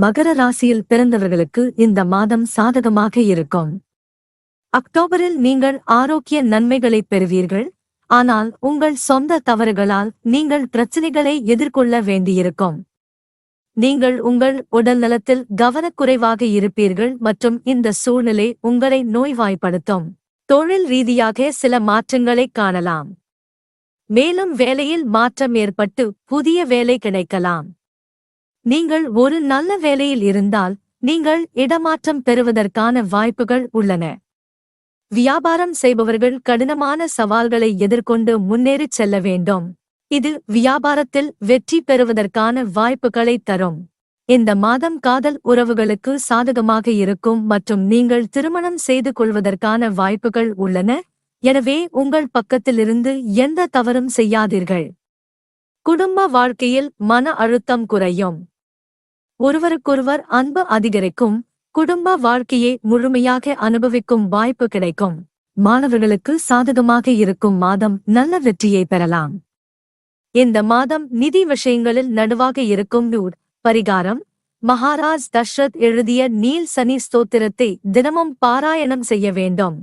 மகர ராசியில் பிறந்தவர்களுக்கு இந்த மாதம் சாதகமாக இருக்கும். அக்டோபரில் நீங்கள் ஆரோக்கிய நன்மைகளை பெறுவீர்கள். ஆனால் உங்கள் சொந்த தவறுகளால் நீங்கள் பிரச்சனைகளை எதிர்கொள்ள வேண்டியிருக்கும். நீங்கள் உங்கள் உடல் நலத்தில் கவனக்குறைவாக இருப்பீர்கள் மற்றும் இந்த சூழ்நிலை உங்களை நோய்வாய்ப்படுத்தும். தொழில் ரீதியாக சில மாற்றங்களைக் காணலாம். மேலும் வேலையில் மாற்றம் ஏற்பட்டு புதிய வேலை கிடைக்கலாம். நீங்கள் ஒரு நல்ல வேலையில் இருந்தால் நீங்கள் இடமாற்றம் பெறுவதற்கான வாய்ப்புகள் உள்ளன. வியாபாரம் செய்பவர்கள் கடினமான சவால்களை எதிர்கொண்டு முன்னேறிச் செல்ல வேண்டும். இது வியாபாரத்தில் வெற்றி பெறுவதற்கான வாய்ப்புகளை தரும். இந்த மாதம் காதல் உறவுகளுக்கு சாதகமாக இருக்கும் மற்றும் நீங்கள் திருமணம் செய்து கொள்வதற்கான வாய்ப்புகள் உள்ளன. எனவே உங்கள் பக்கத்திலிருந்து எந்த தவறும் செய்யாதீர்கள். குடும்ப வாழ்க்கையில் மன அழுத்தம் குறையும். ஒருவருக்கொருவர் அன்பு அதிகரிக்கும் குடும்ப வாழ்க்கையை முழுமையாக அனுபவிக்கும் வாய்ப்பு கிடைக்கும். மாணவர்களுக்கு சாதகமாக இருக்கும் மாதம் நல்ல வெற்றியை பெறலாம். இந்த மாதம் நிதி விஷயங்களில் நடுவாக இருக்கும் நூர் பரிகாரம் மகாராஜ் தஷ்ரத் எழுதிய நீல் சனி ஸ்தோத்திரத்தை தினமும் பாராயணம் செய்ய வேண்டும்.